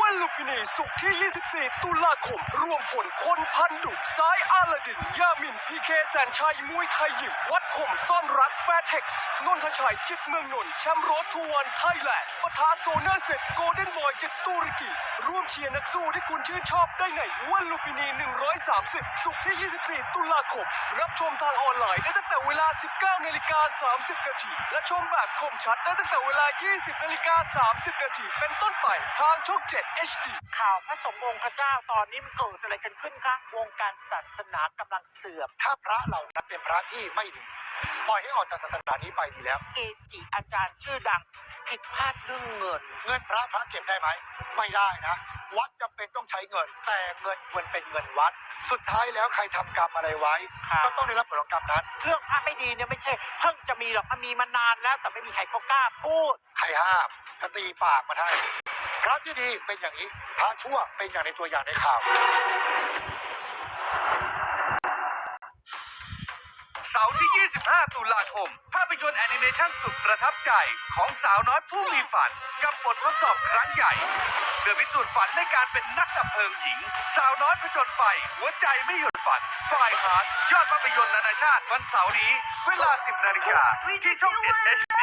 วันลูฟินีสุกที่ 24 ตุลาคม รวมผลคนพันดุซ้ายอาลาดิน ยามิน พีเคแสนชัยมวยไทยหญิงวัดข่มซ่อนรักแฟร์เท็กซ์นนทชัยจิตเมืองนนท์แชมป์รถทัวร์ไทยแลนด์ปทาโซเนอร์เซ็ตโกลเด้นบอยจิตตุรกี ร่วมเชียร์นักสู้ที่คุณชื่นชอบได้ในวันลุมพินี 130ศุกร์ที่ 24 ตุลาคม รับชมทางออนไลน์ได้ตั้งแต่เวลา 19นาฬิกา30นาทีและชมแบบคมชัดได้ตั้งแต่เวลา 20นาฬิกา30นาทีเป็นต้นไปทางช่อง 7 HD ข่าวพระสงฆ์องค์พระเจ้าตอนนี้มันเกิดอะไรกันขึ้นคะวงการศาสนากำลังเสื่อม ถ้าพระเหล่านั้นเป็นพระที่ไม่ดีปล่อยให้ออกจากศาสนานี้ไปดีแล้ว เกจิอาจารย์ชื่อดัง ผิดพลาดเรื่องเงิน เงินพระพระเก็บได้ไหม ไม่ได้นะ วัดจำเป็นต้องใช้เงิน แต่เงินควรเป็นเงินวัด สุดท้ายแล้วใครทำกรรมอะไรไว้ครับก็ต้องได้รับผลของกรรมนั้น เรื่องพระไม่ดีเนี่ยไม่ใช่เพิ่งจะมีหรอกมันมีมานานแล้ว แต่ไม่มีใครเขากล้าพูด ใครห้ามก็ตีปากมาให้พระที่ดีเป็นอย่างนี้ พระชั่วเป็นอย่างในตัวอย่างในข่าว เสาร์ที่ 25 ตุลาคม ภาพยนตร์แอนิเมชันสุดประทับใจของสาวน้อยผู้มีฝัน กับบททดสอบครั้งใหญ่เพื่อพิสูจน์ฝันในการเป็นนักดับเพลิงหญิง สาวน้อยผจญไฟ หัวใจไม่หยุดฝันฝ่ายฮาร์ดยอดภาพยนตร์นานาชาติวันเสาร์นี้ เวลา 10 นาฬิกาที่ช่อง 7 HD